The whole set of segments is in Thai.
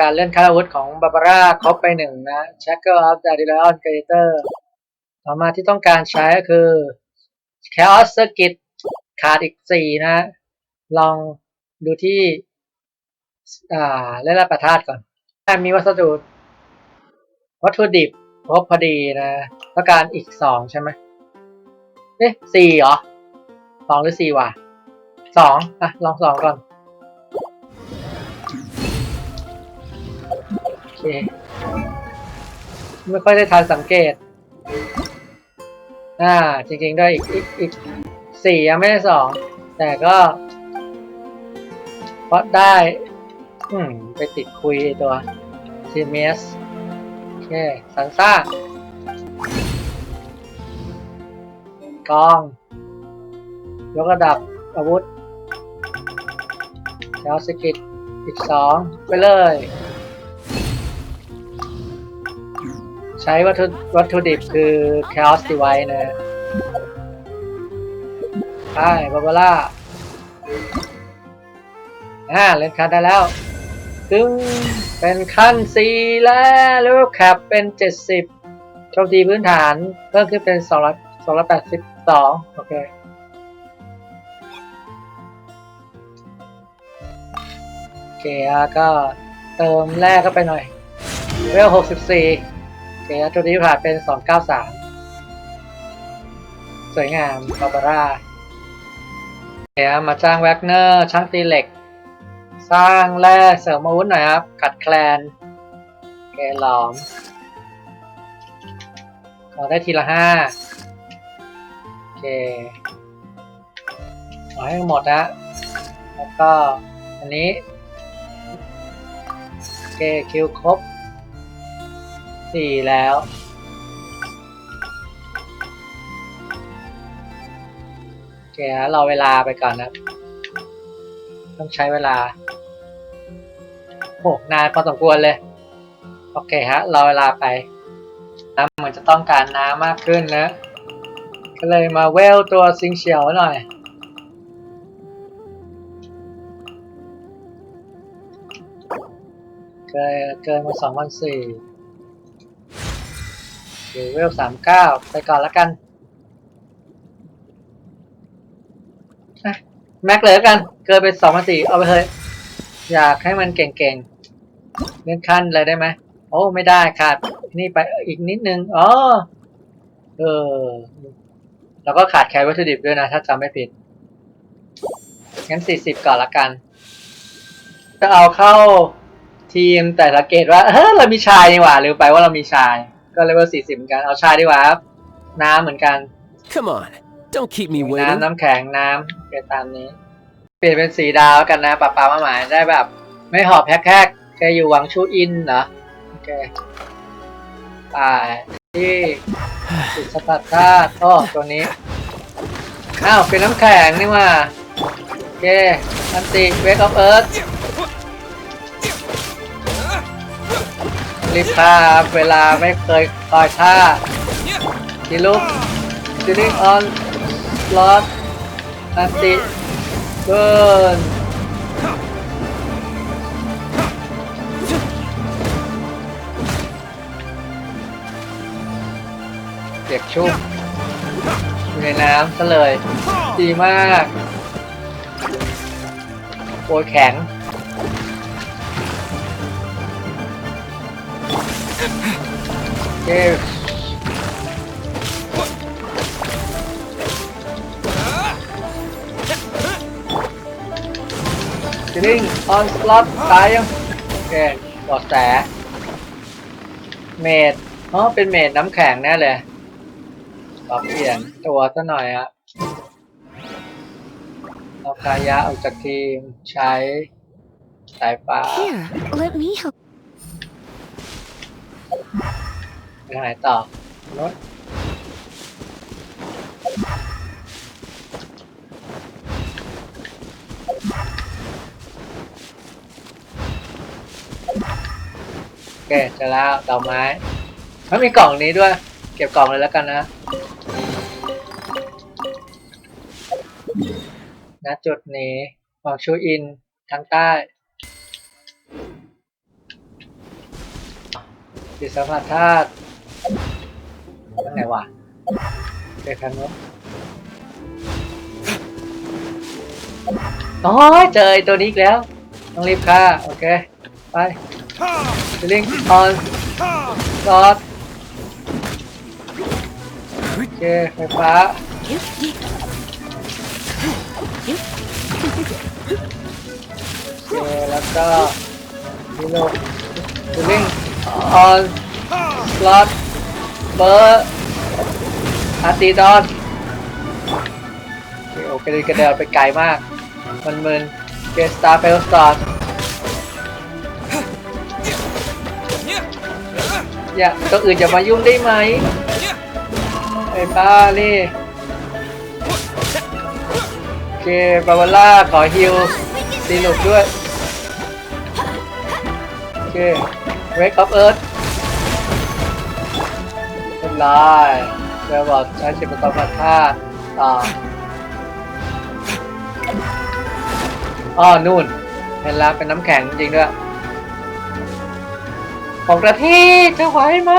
การเล่นคาราวุธของบาบาร่าครบไปหนึ่งนะ Shackle of the d i l i o n Creator ต่อมาที่ต้องการใช้ก็คือ Chaos Circuit ขาดอีกสี่นะ ลองดูที่อ่าเล่นรับประทาดก่อน ถ้ามีวัสดุวัตถุดิบครบพอดีนะต้องการอีกสองใช่ไหมเอ๊ะสี่เหรอสองหรือสี่วะสองอะ ลองสองก่อน โอเค ไม่ค่อยได้ทันสังเกต อ่า จริงๆ ด้วยอีกอีกอีกสี่ยังไม่ได้สอง แต่ก็เพราะได้ อืม ไปติดคุยตัวซีเมสโอเค สันซ่ากอง ยกระดับอาวุธแล้วสกิดอีกสองไปเลย ใช้วัตถุวัตถุดิบคือ Chaos Device นะใช่บาบาร่าอ่าเล่นคันได้แล้วถึงเป็นขั้น 4 แล้วแล้วแคปเป็น 70โชคดีพื้นฐาน เพิ่มขึ้นเป็น 200 282 โอเคโอเคอะก็เติมแรกเข้าไปหน่อยเวล64 โอเคตัวนี้ผ่านเป็น293สวยงามบาบาร่าเดี๋ยวมาจ้างแวกเนอร์ช่างตีเหล็ก สร้างแร่เสริมอาวุธหน่อยครับขัดแคลนแกหลอมขอได้ทีละห้าโอเคขอให้หมดนะ แล้วก็อันนี้โอเคคิวครบ สี่แล้ว โอเคฮะรอเวลาไปก่อนนะ ต้องใช้เวลาโหนานพอสมควรเลย โอเคฮะ รอเวลาไปน้ำเหมือนจะต้องการน้ำมากขึ้นนะ ก็เลยมาเวลตัวซิงเฉียวหน่อยเกินเกินมาสองพันสี่ หรือเวลสามเก้าไปก่อนล้วกันแม็กเลยล้วกัน เกินไปสองพันสี่เอาไปเลยอยากให้มันเก่งๆเลื่อนขั้นเลยได้ไหมโอ้ ไม่ได้ขาดนี่ไปอีกนิดนึงอ๋อเออ แล้วก็ขาดแคลวัตถุดิบด้วยนะ ถ้าจำไม่ผิด งั้นสี่สิบก่อนละกันจะเอาเข้าทีมแต่สังเกตว่าเฮ้ยเรามีชายนี่หว่าลืมไปว่าเรามีชาย ก็เลเวลสี่สิบเหมือนกัน เอาชายดีกว่าครับ น้ำเหมือนกัน Come on, don't keep me น้ำ waiting. น้ำแข็งน้ำโอเคตามนี้ เปลี่ยนเป็นสีดาวแล้วกันนะปะปามาหมายได้แบบ ไม่หอบแฮกๆแกอยู่หวังชูอินเหรอ โอเคไปที่สุดสปัตตาโอ้ตัวนี้ อ้าว เป็นน้ำแข็งนี่ว่า โอเค อันติเวกออฟเอิร์ธ รีบท่าครับเวลาไม่เคยคอยท่าทีลุกจิลิงออนลอดอันติเบิร์นเปียกชุ่มอยู่ในน้ำซะเลย ดีมากโอยแข็ง เย้จิลิงออนสล็อตตายยังโอเคบอดแส เมดอ๋อเป็นเมดน้ำแข็งแน่เลยขอเปลี่ยนตัวซะหน่อยอะเอาคายะออกจากทีมใช้สายฟ้า Here, let me help. ไปทางไหนต่อโน้ตโอเคเจอแล้วดอกไม้แล้วมีกล่องนี้ด้วย เก็บกล่องเลยแล้วกันนะณจุดนี้หวังชูอินทางใต้ จิตสัมผัสธาตุทางไหนวะเด็กทางโน้นอ๋อเจอไอตัวนี้อีกแล้ว ต้องรีบฆ่า โอเค ไปลิงออนซอสโอเคไฟฟ้าโอเคแล้วก็รีโหลดลิง ออนสล็อตเบอร์อาร์ติดอนโอเคโอเคกระเดินไปไกลมาก มันมึนเกสตาเฟลสตอร์อย่าตัวอื่นจะมายุ่งได้ไหมไอ้ป้านี่โอเคบาบาร่าขอฮิวซีลุกด้วยโอเค Wake up Earth เรียบร้อยเดี๋ยวบอกใช้ชิปตอมาท่าต่ออ้อนู่น เห็นแล้วเป็นน้ำแข็งจริงด้วย ของกระที่จะไหวไหม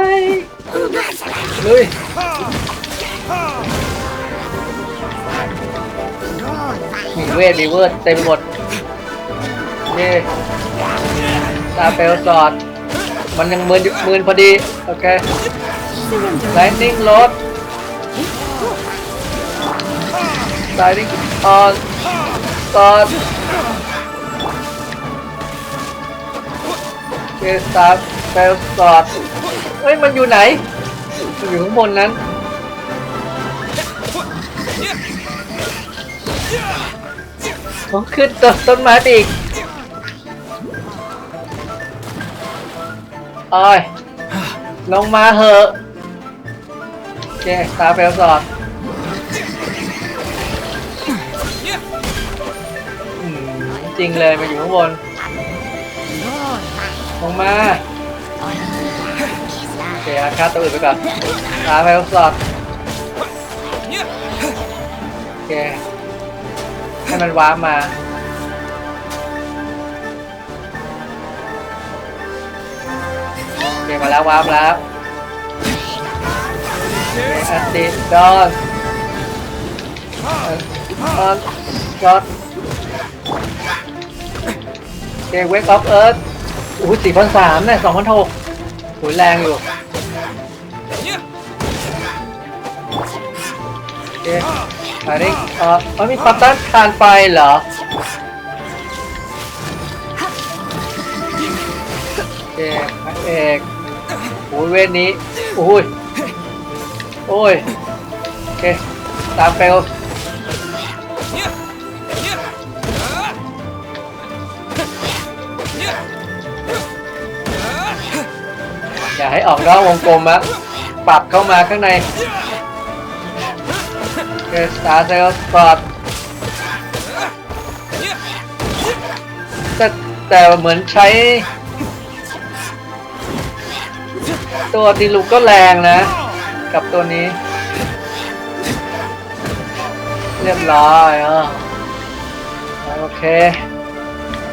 ลุยมีเวทมีเวิร์ดเต็มไปหมดเย่ตาเปลสอด มันยังมืนอยู่มืนพอดี โอเค Lightning Rod Lightning on Start เกสตาร์เฟลสอดเฮ้ย มันอยู่ไหน มันอยู่ข้างบนนั้นผมขึ้นต้นต้นไม้อีก โอ้ยลงมาเหอะโอเคตาเฟลสอดจริงเลยมาอยู่ข้างบน ลงมาโอเคอาฆ่าตัวอื่นไปก่อนตาเฟลสอดโอเคให้มันว้าร์มา คมาแล้วว้าร์ปแล้วอันติดอนดอนดอนเกเวกออฟเอิร์ธอู้สี่พันสามเนี่ยสองพันหกหูแรงอยู่โอเคอันนี้เอ่อมันมีความต้านทานไฟเหรอโอเคพระเอก โอ้ยเวทนี้ โอ้ย โอ้ย โอเค ตามเฟลอย่าให้ออกนอกวงกลมอะปรับเข้ามาข้างในโอเคสตาร์เซลสปอร์ตแต่แต่เหมือนใช้ ตัวตีลูกก็แรงนะ กับตัวนี้ เรียบร้อยอะโอเค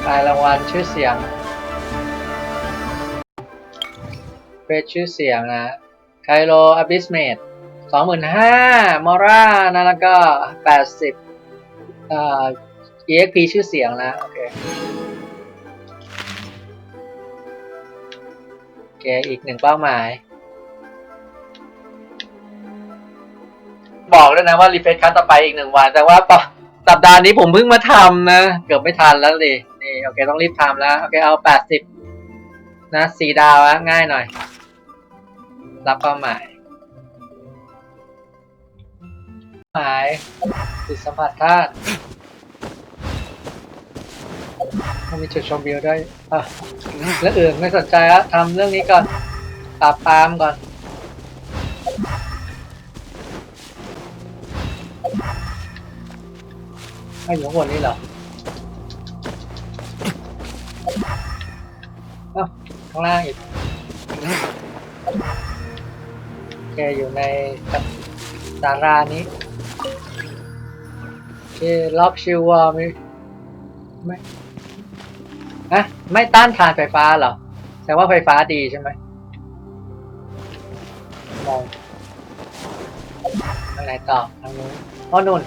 ตายรางวัลชื่อเสียงเป็นชื่อเสียงนะไคโลอ b ิสเมดสองหมื่นห้ามอร่านะแล้วก็แปดสิบเอ่อ EXP ชื่อเสียงนะ โอเค เคอีกหนึ่งเป้าหมาย บอกด้วยนะว่ารีเฟรชครั้งต่อไปอีกหนึ่งวัน แต่ว่าสัปดาห์นี้ผมเพิ่งมาทำนะ เกือบไม่ทันแล้วดินี่โอเคต้องรีบทำแล้ว โอเคเอาแปดสิบนะสี่ดาวอะง่ายหน่อย รับเป้าหมายหมายติดสัมผัสธาตุ มันมีจุดชมวิวได้วยอะเรื่องอื่นไม่สนใจล้วทำเรื่องนี้ก่อนปราบปรามก่อน ให้อยู่ข้างบนนี้เหรอเอ้าข้างล่างอีกแกอยู่ในสารานี้โอเคล็อบชิววอร์มีไม่ ฮะไม่ต้านทานไฟฟ้าเหรอแสดงว่าไฟฟ้าดีใช่ไหมงงทางไหนต่อทางนู้นอ๋อนู่น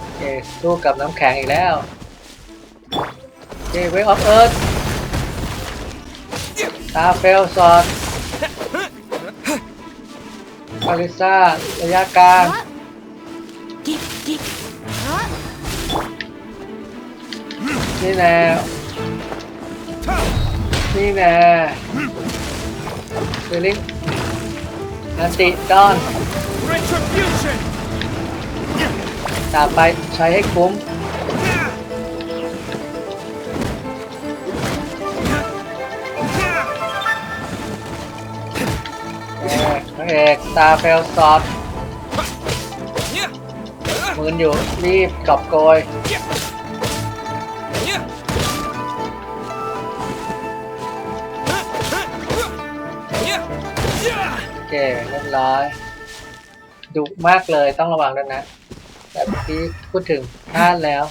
โอเคสู้กับน้ำแข็งอีกแล้วโอเคเวกออฟเอิร์ธตาเฟลซอดคาริซ่าระยะกลาง นี่แน่นี่แน่เซลิงอันติดอนตามไปใช้ให้คุ้มเอกพระเอกตาเฟลซอดมืนอยู่รีบกอบโกย โอเคเรียบร้อยดุมากเลยต้องระวังด้วยนะแต่เมื่อกี้พูดถึงพลาดแล้ว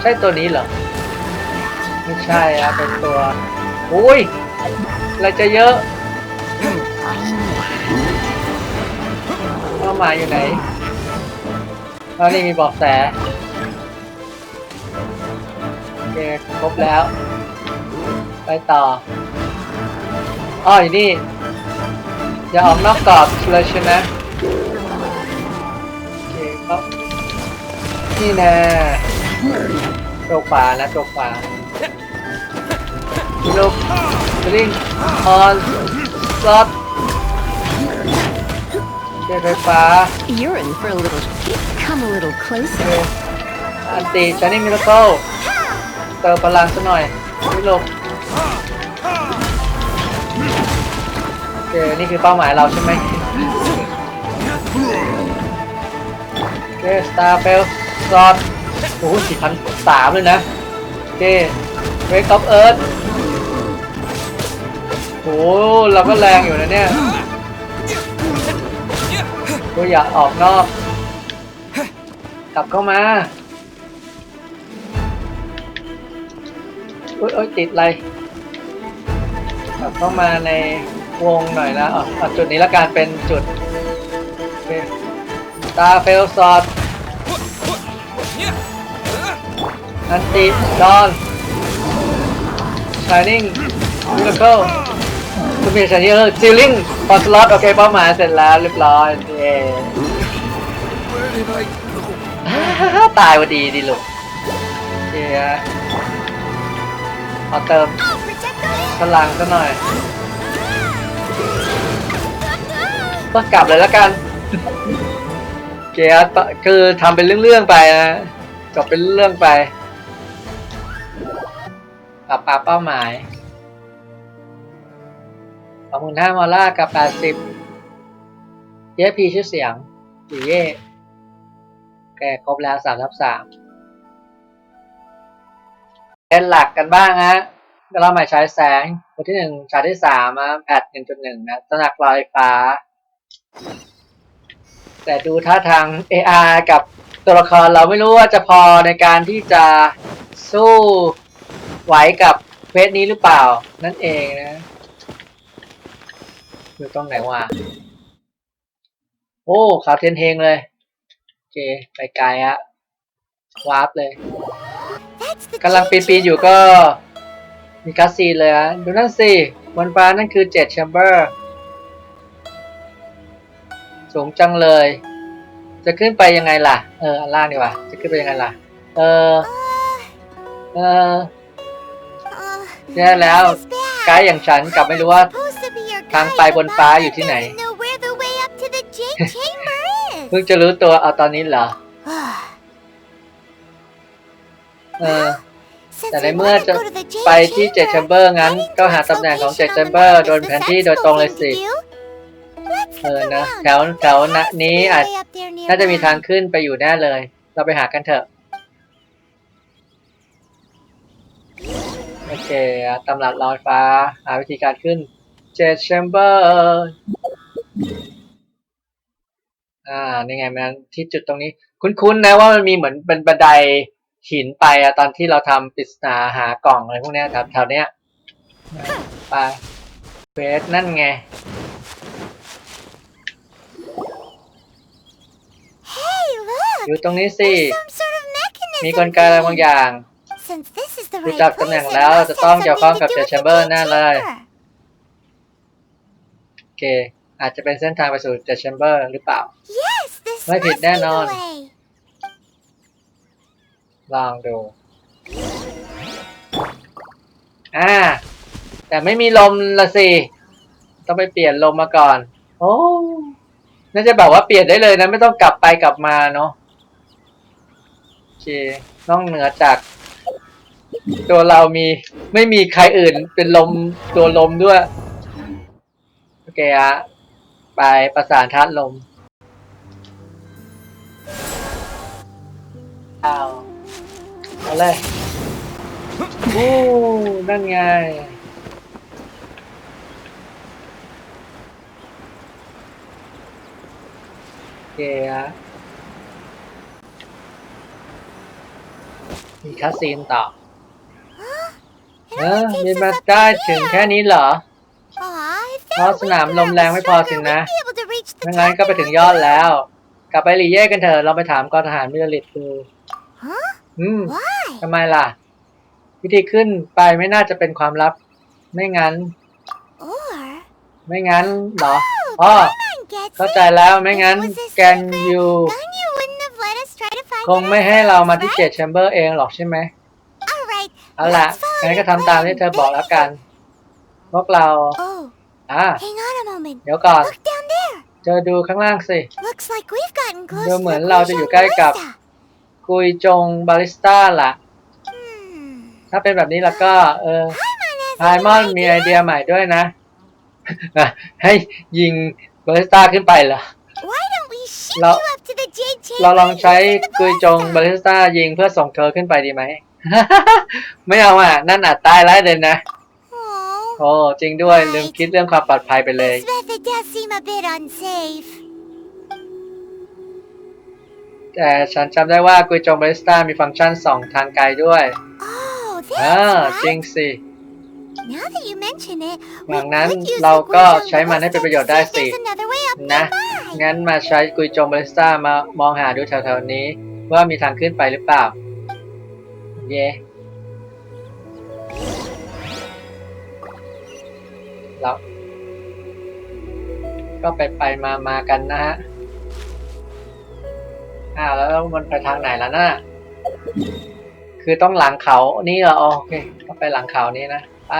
ใช่ตัวนี้เหรอ ไม่ใช่อะเป็นตัว อุ้ยอะไรจะเยอะ หมายอยู่ไหนตอนนี้มีบอกแสโอเคครบแล้ว ไปต่ออ้ออยู่นี่ อย่าออกนอกกรอบเลยใช่ไหมโอเคครับนี่แน่ตัวขวานะตัวขวาลูกลิงออน โอเคไฟฟ้า You're in for a little. Come a little โอเค closer. อันตีชานี่มิราเคิลเติมพลังซะหน่อยนี่ลูกโอเคนี่คือเป้าหมายเราใช่ไหมโอเคสตาร์เฟลซอดโอ้โหสี่พันสามเลยนะ โอเคเวกออฟเอิร์ธโอ้โหเราก็แรงอยู่นะเนี่ย ก็อย่าออกนอก กลับเข้ามาอุ้ยเอ้ยติดอะไรกลับเข้ามาในวงหน่อยนะอ๋อจุดนี้ละกันเป็นจุด ตาเฟลซอดอันติดอนชายนิ่งมิราเคิลคุณมีชายนิ่งเออซิลลิงพอสล็อตโอเคเป้าหมายเสร็จแล้วเรียบร้อย ตายพอดีดิลูกเชียเอาเติมพลังซะหน่อยก็กลับเลยแล้วกันเกียร์คือทำเป็นเรื่องๆไปนะจบเป็นเรื่องไปปรับปาเป้าหมายสองหมื่นห้ามอลล่ากับแปดสิบ เย้พีชื่อเสียงอยู่เย่แกครบแล้วสามทับสามเป็นหลักกันบ้างฮะเรามาใช้แสงบทที่หนึ่งฉากที่สามนะแพทหนึ่งจุดหนึ่งนะตระหนักลอยฟ้า แต่ดูท่าทาง AR กับตัวละครเราไม่รู้ว่าจะพอในการที่จะสู้ไหวกับเควสนี้หรือเปล่า นั่นเองนะ อยู่ตรงไหนวะ อ้ขาวเทนเฮงเลยโอเคไปไกลฮะวาร์ปเลยกำลังปีนปีนๆอยู่ก็มีคัสซีเลยอะดูนั่นสิบนฟ้านั่นคือเจ็ดแชมเบอร์สูงจังเลย จะขึ้นไปยังไงล่ะ เอออันล่างดีกว่า จะขึ้นไปยังไงล่ะ เออ เออ Uh, แย่แล้วไกด์อย่างฉันกลับไม่รู้ว่าทางไปบนฟ้าอยู่ที่ไหน the Jade Chamber เพิ่ is. งจะรู้ตัวเอาตอนนี้เหรอ เออ Since แต่ใน we เมื่อ wanna จะ go to the Jade ไปที่เจ็ดแชมเบอร์งั้น ก็หาตำแหน่งของเจ็ดแชมเบอร์โดนแผนที่โดยตรงเลยสิ เออนะแถวแถวนะนี้อาจน่าจะมีทางขึ้นไปอยู่แน่เลย เราไปหากันเถอะ โอเคอะตำรับลอยฟ้า หาวิธีการขึ้นเจ็ดแชมเบอร์ อ่านี่ไงมันที่จุดตรงนี้ คุ้นๆนะว่ามันมีเหมือนเป็นบันไดหินไปอะตอนที่เราทำปริศนาหากล่องอะไรพวกเนี้ยแถวแถวเนี้ยไปเฟสนั่นไง Hey, look! อยู่ตรงนี้สิ There's some sort of mechanism มีกลไกอะไรบางอย่าง Since this is the รู้ right จัก place, ตำแหน่ง it แล้ว must จะ have ต้องเกี่ยวข้อง something กับ to เจ do อ with แช the มเบอร์ Jade แน่เลย Chamber. โอเค อาจจะเป็นเส้นทางไปสู่เจอแชมเบอร์หรือเปล่า Yes, this ไม่ must ผิ be ดแน่น the อน way. ลองดู อ่า แต่ไม่มีลมละสิ ต้องไปเปลี่ยนลมมาก่อน โอ้น่าจะแบบว่าเปลี่ยนได้เลยนะ ไม่ต้องกลับไปกลับมาเนาะโอเคนอกเหนือจาก ตัวเรามีไม่มีใครอื่นเป็นลมตัวลมด้วย โอเคอะ ไปประสานธาตุลมเอาเอาเลยโอ้นั่นไง โอเคอะมีคัสซีนต่อ It เออ only takes มี us มา up ได้ to ถึง here. แค่นี้เหรอ Aw, if เพ ราะ that สนาม wind ลมแรง was ไม่พอ stronger, สินะ we'd be able to reach the ไม่งั้น top ก็ไปถึงยอดแล้ว กลับไปรีเย่กันเถอะเราไปถามกองทหารมิลลิตดู Huh? อืม Why? ทำไมล่ะ วิธีขึ้นไปไม่น่าจะเป็นความลับ ไม่งั้น Or ไม่งั้นเหรอ Oh, อ๋อ Paimon gets เข้า it. ใจแล้วไม่งั้น If it was a แกน secret, ยู then you wouldn't have let us try to find คง it ไม่ให้เรามาที่ ourselves, เจ็ดแชมเบอร์เองหรอกใช่ไหม right? All right. เอาล่ะ let's follow งั้นก็ your ทำตาม plan. ที่เธอบอกแล้วกัน Then- พวกเรา Oh, อ่า hang on a moment. เดี๋ยวก่อน Look down there. เจอดูข้างล่างสิ Looks like we've gotten close ดู to เหมือน the เราจะอยู่ใกล้กับ Guizhou กุยจงบาริสต้าล่ะ Ballista. Hmm. ถ้าเป็นแบบนี้แล้วก็ เออ Paimon has ไพ a มอน new มีไอเดียใหม่ด้วยนะ ให้ยิงบาริสต้าขึ้นไปเหรอ Why don't we shoot เรา you up to the Jade Chamber เราลองใช้ using the กุยจงบา ballista? ริสต้ายิงเพื่อส่งเธอขึ้นไปดีไหม ไม่เอาอะ นั่นอาจตายร้ายเลยนะ Oh, โอ้จริงด้วยลืมคิดเรื่องความปลอดภัยไปเลย this method does seem a bit unsafe. แต่ฉันจำได้ว่ากุยจงบาริสต้ามีฟังก์ชันส่องทางไกลด้วย Oh, อ่า that's จริง right. สิ Now that you mention it, หลัง we นั้น could use เรา the ก็ Guizhou ใช้มันให้เป็นประโยชน์ได้ Ballista สิ to see if there's another way up นะ nearby. งั้นมาใช้กุยจงบาริสต้ามามองหาดูแถวๆนี้ ว่ามีทางขึ้นไปหรือเปล่า เย่ เราก็ไปไปมามากันนะฮะอ่า แล้วมันไปทางไหนแล้วน่ะคือต้องหลังเขานี่เหรออ๋อโอเคก็ไปหลังเขานี้นะไป